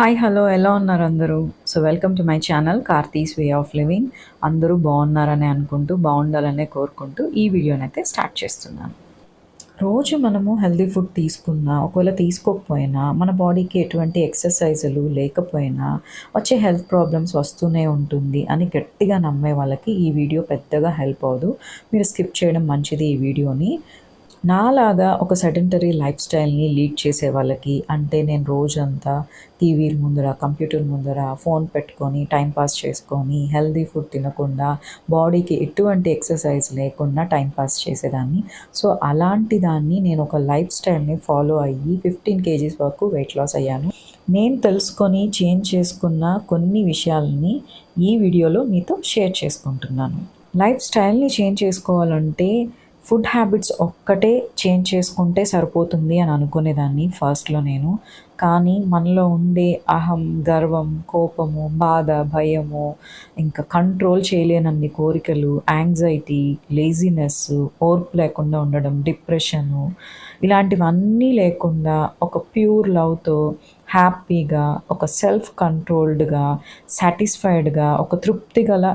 Hi hello ఎలా ఉన్నారు అందరూ? So welcome to my channel Karthi's way of living. అందరూ బాగున్నారని అనుకుంటూ బాగుండాలనే కోరుకుంటూ ఈ వీడియోని అయితే స్టార్ట్ చేస్తున్నాను. రోజు మనము హెల్దీ ఫుడ్ తీసుకున్నా ఒకవేళ తీసుకోకపోయినా మన బాడీకి ఎటువంటి ఎక్సర్సైజులు లేకపోయినా వచ్చే హెల్త్ ప్రాబ్లమ్స్ వస్తూనే ఉంటుంది అని గట్టిగా నమ్మే వాళ్ళకి ఈ వీడియో పెద్దగా హెల్ప్ అవ్వదు. మీరు స్కిప్ చేయడం మంచిది ఈ వీడియోని. నాలాగా ఒక సెడెంటరీ లైఫ్ స్టైల్ని లీడ్ చేసే వాళ్ళకి అంటే నేను రోజంతా టీవీల ముందర కంప్యూటర్ ముందర ఫోన్ పెట్టుకొని టైంపాస్ చేసుకొని హెల్దీ ఫుడ్ తినకుండా బాడీకి ఎటువంటి ఎక్సర్సైజ్ లేకుండా టైంపాస్ చేసేదాన్ని. సో అలాంటి దాన్ని నేను ఒక లైఫ్ స్టైల్ని ఫాలో అయ్యి ఫిఫ్టీన్ కేజీస్ వరకు వెయిట్ లాస్ అయ్యాను. నేను తెలుసుకొని చేంజ్ చేసుకున్న కొన్ని విషయాలని ఈ వీడియోలో మీతో షేర్ చేసుకుంటున్నాను. లైఫ్ స్టైల్ని చేంజ్ చేసుకోవాలంటే ఫుడ్ హ్యాబిట్స్ ఒక్కటే చేంజ్ చేసుకుంటే సరిపోతుంది అని అనుకునేదాన్ని ఫస్ట్లో నేను. కానీ మనలో ఉండే అహం గర్వం కోపము బాధ భయము ఇంకా కంట్రోల్ చేయలేనన్ని కోరికలు యాంగ్జైటీ లేజినెస్ ఓర్పు లేకుండా ఉండడం డిప్రెషను ఇలాంటివన్నీ లేకుండా ఒక ప్యూర్ లవ్తో హ్యాపీగా ఒక సెల్ఫ్ కంట్రోల్డ్గా సాటిస్ఫైడ్గా ఒక తృప్తి గల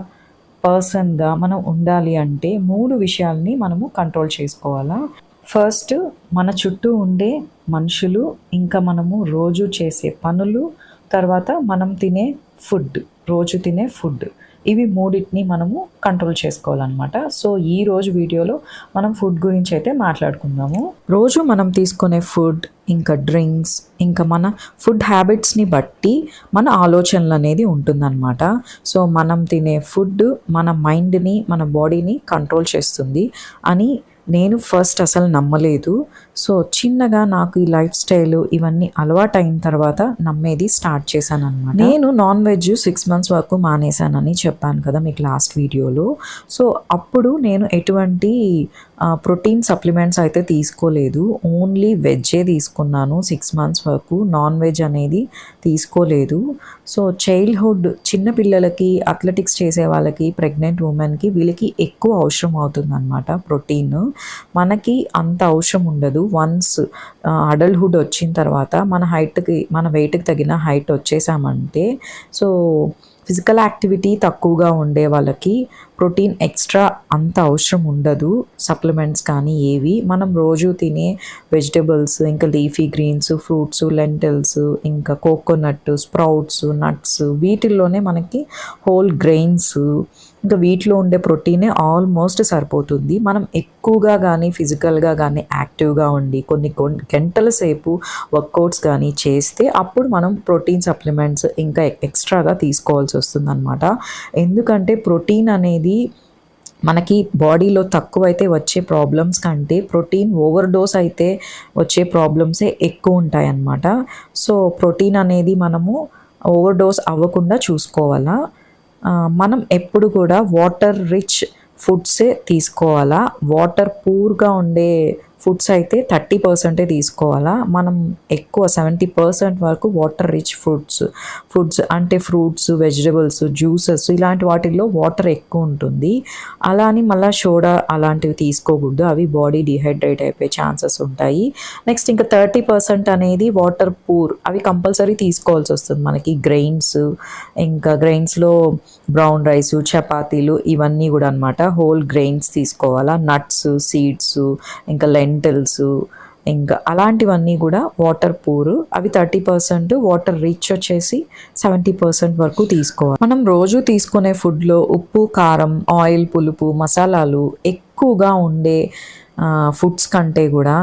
పర్సన్గా మనం ఉండాలి అంటే మూడు విషయాల్ని మనము కంట్రోల్ చేసుకోవాలా? ఫస్ట్ మన చుట్టూ ఉండే మనుషులు ఇంకా మనము రోజు చేసే పనులు తర్వాత మనం తినే ఫుడ్ రోజు తినే ఫుడ్. ఇవి మూడింటిని మనము కంట్రోల్ చేసుకోవాలన్నమాట. సో ఈ రోజు వీడియోలో మనం ఫుడ్ గురించి అయితే మాట్లాడుకుందాము. రోజు మనం తీసుకునే ఫుడ్ ఇంకా డ్రింక్స్ ఇంకా మన ఫుడ్ హ్యాబిట్స్ని బట్టి మన ఆలోచనలు అనేది ఉంటుందన్నమాట. సో మనం తినే ఫుడ్ మన మైండ్ని మన బాడీని కంట్రోల్ చేస్తుంది అని నేను ఫస్ట్ అసలు నమ్మలేదు. సో చిన్నగా నాకు ఈ లైఫ్ స్టైల్ ఇవన్నీ అలవాటు అయిన తర్వాత నమ్మేది స్టార్ట్ చేశాను అనమాట నేను నాన్ వెజ్ సిక్స్ మంత్స్ వరకు మానేశానని చెప్పాను కదా మీకు లాస్ట్ వీడియోలో సో అప్పుడు నేను ఎటువంటి ప్రోటీన్ సప్లిమెంట్స్ అయితే తీసుకోలేదు. ఓన్లీ వెజ్జే తీసుకున్నాను సిక్స్ మంత్స్ వరకు. నాన్ వెజ్ అనేది తీసుకోలేదు. సో చైల్డ్హుడ్ చిన్న పిల్లలకి అథ్లెటిక్స్ చేసే వాళ్ళకి ప్రెగ్నెంట్ ఉమెన్కి వీళ్ళకి ఎక్కువ అవసరం అవుతుందన్నమాట ప్రోటీన్. మనకి అంత అవసరం ఉండదు. వన్స్ అడల్ట్హుడ్ వచ్చిన తర్వాత మన హైట్కి మన వెయిట్కి తగిన హైట్ వచ్చేసామంటే సో ఫిజికల్ యాక్టివిటీ తక్కువగా ఉండే వాళ్ళకి ప్రోటీన్ ఎక్స్ట్రా అంత అవసరం ఉండదు. సప్లిమెంట్స్ కానీ ఏవి. మనం రోజు తినే వెజిటబుల్స్ ఇంకా లీఫీ గ్రీన్స్ ఫ్రూట్స్ లెంటిల్స్ ఇంకా కోకోనట్ స్ప్రౌట్స్ నట్స్ వీటిల్లోనే మనకి హోల్ గ్రెయిన్స్ ఇంకా వీటిలో ఉండే ప్రోటీనే ఆల్మోస్ట్ సరిపోతుంది. మనం ఎక్కువగా కానీ ఫిజికల్గా కానీ యాక్టివ్గా ఉండి కొన్ని గంటల సేపు వర్కౌట్స్ కానీ చేస్తే అప్పుడు మనం ప్రోటీన్ సప్లిమెంట్స్ ఇంకా ఎక్స్ట్రాగా తీసుకోవాల్సి వస్తుంది అనమాట ఎందుకంటే ప్రోటీన్ అనేది మనకి బాడీలో తక్కువైతే వచ్చే ప్రాబ్లమ్స్ కంటే ప్రోటీన్ ఓవర్ డోస్ అయితే వచ్చే ప్రాబ్లమ్సే ఎక్కువ ఉంటాయి అన్నమాట సో ప్రోటీన్ అనేది మనము ఓవర్ డోస్ అవ్వకుండా చూసుకోవాలా? మనం ఎప్పుడు కూడా వాటర్ రిచ్ ఫుడ్సే తీసుకోవాలా? వాటర్ పూర్గా ఉండే ఫుడ్స్ అయితే థర్టీ పర్సెంటే తీసుకోవాలా? మనం ఎక్కువ సెవెంటీ పర్సెంట్ వరకు వాటర్ రిచ్ ఫుడ్స్ ఫుడ్స్ అంటే ఫ్రూట్స్ వెజిటబుల్స్ జ్యూసెస్ ఇలాంటి వాటిల్లో వాటర్ ఎక్కువ ఉంటుంది. అలా అని మళ్ళీ సోడా అలాంటివి తీసుకోకూడదు. అవి బాడీ డిహైడ్రేట్ అయిపోయే ఛాన్సెస్ ఉంటాయి. నెక్స్ట్ ఇంకా థర్టీ పర్సెంట్ అనేది వాటర్ పూర్. అవి కంపల్సరీ తీసుకోవాల్సి వస్తుంది మనకి. గ్రెయిన్స్ ఇంకా గ్రెయిన్స్లో బ్రౌన్ రైస్ చపాతీలు ఇవన్నీ కూడా అనమాట హోల్ గ్రెయిన్స్ తీసుకోవాలా. నట్స్ సీడ్స్ ఇంకా లెంటిల్స్ ఇంకా అలాంటివన్నీ కూడా వాటర్ పూర్. అవి థర్టీ పర్సెంట్ వాటర్ రిచ్ వచ్చేసి సెవెంటీ పర్సెంట్ వరకు తీసుకోవాలి. మనం రోజు తీసుకునే ఫుడ్లో ఉప్పు కారం ఆయిల్ పులుపు మసాలాలు ఎక్కువగా ఉండే ఫుడ్స్ కంటే కూడా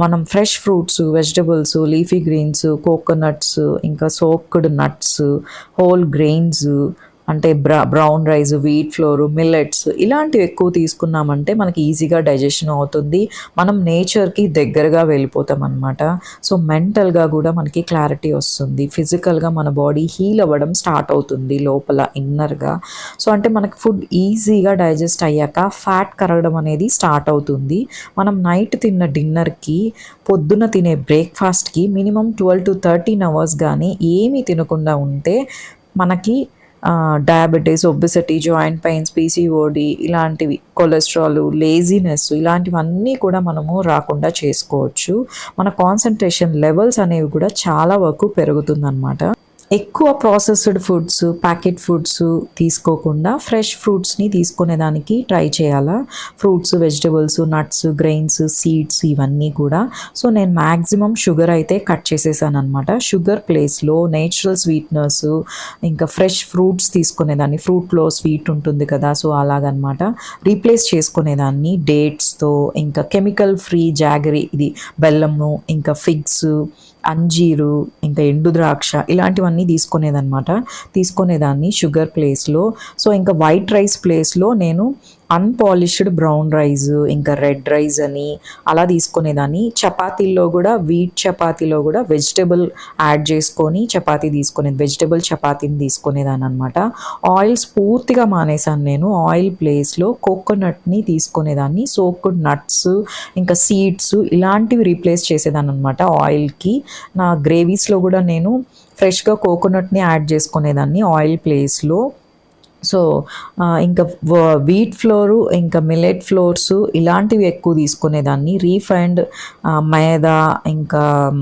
మనం fresh fruits vegetables leafy greens coconuts ఇంకా సోక్డ్ నట్స్ హోల్ గ్రెయిన్స్ అంటే bra brown rice wheat flour millets ఇలాంటివి ఎక్కువ తీసుకున్నామంటే మనకి ఈజీగా డైజెషన్ అవుతుంది. మనం నేచర్కి దగ్గరగా వెళ్ళిపోతాం అనమాట సో మెంటల్గా కూడా మనకి క్లారిటీ వస్తుంది. ఫిజికల్గా మన బాడీ హీల్ అవ్వడం స్టార్ట్ అవుతుంది లోపల ఇన్నర్గా. సో అంటే మనకి ఫుడ్ ఈజీగా డైజెస్ట్ అయ్యాక ఫ్యాట్ కరగడం అనేది స్టార్ట్ అవుతుంది. మనం నైట్ తిన్న డిన్నర్కి పొద్దున తినే బ్రేక్ఫాస్ట్కి minimum twelve to thirteen hours కానీ ఏమీ తినకుండా ఉంటే మనకి diabetes obesity joint pains PCOD ఇలాంటివి కొలెస్ట్రాల్ లేజినెస్ ఇలాంటివన్నీ కూడా మనము రాకుండా చేసుకోవచ్చు. మన కాన్సన్ట్రేషన్ లెవెల్స్ అనేవి కూడా చాలా వరకు పెరుగుతుందన్నమాట. ఎక్కువ ప్రాసెస్డ్ ఫుడ్స్ ప్యాకెట్ ఫుడ్స్ తీసుకోకుండా ఫ్రెష్ ఫ్రూట్స్ని తీసుకునేదానికి ట్రై చేయాలా? Fruits vegetables nuts grains seeds ఇవన్నీ కూడా. సో నేను మ్యాక్సిమం షుగర్ అయితే కట్ చేసేసాను అనమాట షుగర్ ప్లేస్లో నేచురల్ స్వీట్నర్స్ ఇంకా ఫ్రెష్ ఫ్రూట్స్ తీసుకునేదాన్ని. ఫ్రూట్లో స్వీట్ ఉంటుంది కదా సో అలాగనమాట రీప్లేస్ చేసుకునేదాన్ని డేట్స్తో. ఇంకా కెమికల్ ఫ్రీ జాగరీ ఇది బెల్లము ఇంకా ఫిగ్స్ అంజీరు ఇంకా ఎండు ద్రాక్ష ఇలాంటివన్నీ తీసుకునేదనమాట తీసుకునేదాన్ని షుగర్ ప్లేస్లో. సో ఇంకా వైట్ రైస్ ప్లేస్లో నేను అన్పాలిష్డ్ బ్రౌన్ రైస్ ఇంకా రెడ్ రైస్ అని అలా తీసుకునేదాన్ని. చపాతీల్లో కూడా వీట్ చపాతీలో కూడా వెజిటబుల్ యాడ్ చేసుకొని చపాతీ తీసుకునేది వెజిటబుల్ చపాతీని తీసుకునేదాన్ని అనమాట ఆయిల్స్ పూర్తిగా మానేశాను నేను. ఆయిల్ ప్లేస్లో కోకోనట్ని తీసుకునేదాన్ని. సోక్డ్ నట్స్ ఇంకా సీడ్స్ ఇలాంటివి రీప్లేస్ చేసేదాన్ని అనమాట ఆయిల్కి నా గ్రేవీస్లో కూడా నేను ఫ్రెష్గా కోకోనట్ని యాడ్ చేసుకునేదాన్ని ఆయిల్ ప్లేస్లో సో ఇంకా వ- వీట్ ఫ్లోరు ఇంకా మిలెట్ ఫ్లోర్స్ ఇలాంటివి ఎక్కువ తీసుకునేదాన్ని. రీఫైండ్ మైదా ఇంకా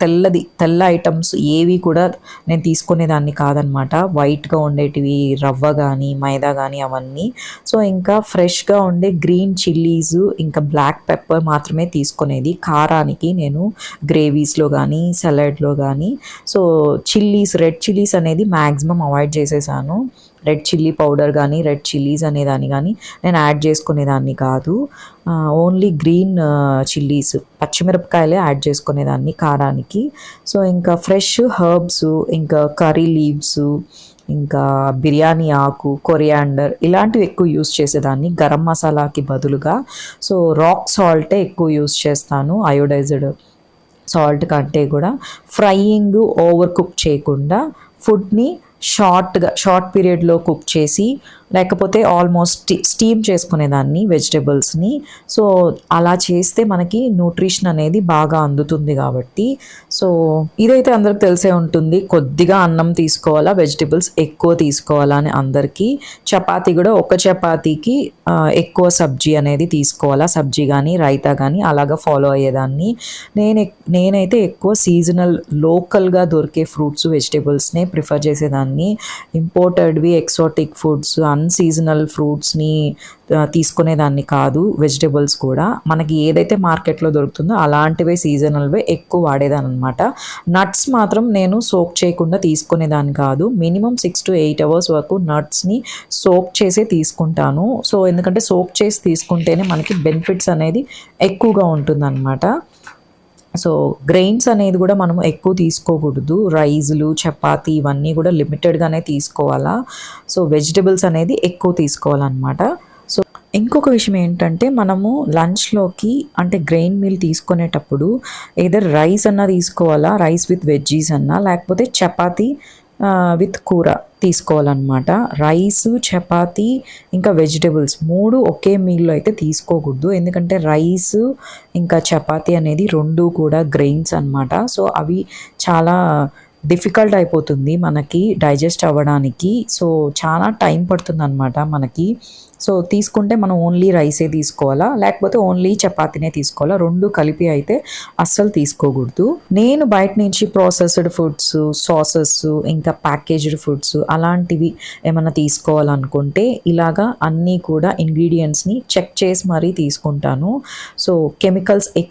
తెల్లది తెల్ల ఐటమ్స్ ఏవి కూడా నేను తీసుకునేదాన్ని కాదనమాట. వైట్గా ఉండేటివి రవ్వ కానీ మైదా కానీ అవన్నీ. సో ఇంకా ఫ్రెష్గా ఉండే గ్రీన్ చిల్లీస్ ఇంకా బ్లాక్ పెప్పర్ మాత్రమే తీసుకునేది. కారానికి నేను గ్రేవీస్లో కానీ సలాడ్లో కానీ సో చిల్లీస్ రెడ్ చిల్లీస్ అనేది మ్యాక్సిమం అవాయిడ్ చేసేసాను. రెడ్ చిల్లీ పౌడర్ కానీ రెడ్ చిల్లీస్ అనేదాన్ని కానీ నేను యాడ్ చేసుకునేదాన్ని కాదు. ఓన్లీ గ్రీన్ చిల్లీస్ పచ్చిమిరపకాయలే యాడ్ చేసుకునేదాన్ని కారానికి. సో ఇంకా ఫ్రెష్ హర్బ్స్ ఇంకా కర్రీ లీవ్స్ ఇంకా బిర్యానీ ఆకు కొరియాండర్ ఇలాంటివి ఎక్కువ యూస్ చేసేదాన్ని గరం మసాలాకి బదులుగా. సో రాక్ సాల్టే ఎక్కువ యూస్ చేస్తాను అయోడైజ్డ్ సాల్ట్ కంటే కూడా. ఫ్రైయింగ్ ఓవర్ కుక్ చేయకుండా ఫుడ్ని షార్ట్గా షార్ట్ పీరియడ్లో కుక్ చేసి లేకపోతే ఆల్మోస్ట్ స్టీమ్ చేసుకునేదాన్ని వెజిటబుల్స్ని. సో అలా చేస్తే మనకి న్యూట్రిషన్ అనేది బాగా అందుతుంది కాబట్టి. సో ఇదైతే అందరికి తెలిసే ఉంటుంది. కొద్దిగా అన్నం తీసుకోవాలా వెజిటబుల్స్ ఎక్కువ తీసుకోవాలా అని అందరికీ. చపాతీ కూడా ఒక చపాతీకి ఎక్కువ సబ్జీ అనేది తీసుకోవాలా. సబ్జీ కానీ రైతా కానీ అలాగా ఫాలో అయ్యేదాన్ని. నేను నేనైతే ఎక్కువ సీజనల్ లోకల్గా దొరికే ఫ్రూట్స్ వెజిటేబుల్స్నే ప్రిఫర్ చేసేదాన్ని. ఇంపోర్టెడ్వి ఎక్సోటిక్ ఫుడ్స్ అన్సీజనల్ ఫ్రూట్స్ని తీసుకునేదాన్ని కాదు వెజిటేబుల్స్ కూడా. మనకి ఏదైతే మార్కెట్లో దొరుకుతుందో అలాంటివే సీజనల్వే ఎక్కువ వాడేదాన్ని అనమాట నట్స్ మాత్రం నేను సోక్ చేయకుండా తీసుకునేదాన్ని కాదు. Minimum six to eight hours వరకు నట్స్ని సోక్ చేసే తీసుకుంటాను. సో ఎందుకంటే సోక్ చేసి తీసుకుంటేనే మనకి బెనిఫిట్స్ అనేది ఎక్కువగా ఉంటుందన్నమాట. సో గ్రెయిన్స్ అనేది కూడా మనం ఎక్కువ తీసుకోకూడదు. రైస్లు చపాతీ ఇవన్నీ కూడా లిమిటెడ్గానే తీసుకోవాలా. సో వెజిటబుల్స్ అనేది ఎక్కువ తీసుకోవాలన్నమాట. సో ఇంకొక విషయం ఏంటంటే మనము లంచ్లోకి అంటే గ్రెయిన్ మీల్ తీసుకునేటప్పుడు ఏదర్ రైస్ అన్నా తీసుకోవాలా రైస్ విత్ వెజ్జీస్ అన్నా లేకపోతే చపాతీ విత్ కూర. తీసుకోవాలన్నమాట. రైస్ చపాతీ ఇంకా వెజిటేబుల్స్ మూడు ఒకే మీల్లో అయితే తీసుకోకూడదు. ఎందుకంటే రైస్ ఇంకా చపాతి అనేది రెండు కూడా గ్రెయిన్స్ అనమాట సో అవి చాలా డిఫికల్ట్ అయిపోతుంది మనకి డైజెస్ట్ అవ్వడానికి. సో చాలా టైం పడుతుంది అనమాట మనకి. సో తీసుకుంటే మనం ఓన్లీ రైసే తీసుకోవాలా? లేకపోతే ఓన్లీ చపాతీనే తీసుకోవాలా? రెండు కలిపి అయితే అస్సలు తీసుకోకూడదు. నేను బయట నుంచి ప్రాసెస్డ్ ఫుడ్స్ సాసెస్ ఇంకా ప్యాకేజ్డ్ ఫుడ్స్ అలాంటివి ఏమైనా తీసుకోవాలనుకుంటే ఇలాగా అన్నీ కూడా ఇంగ్రీడియంట్స్ని చెక్ చేసి మరీ తీసుకుంటాను. So chemicals